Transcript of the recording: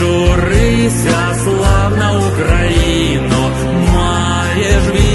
журися, славна Україно, маєш вільний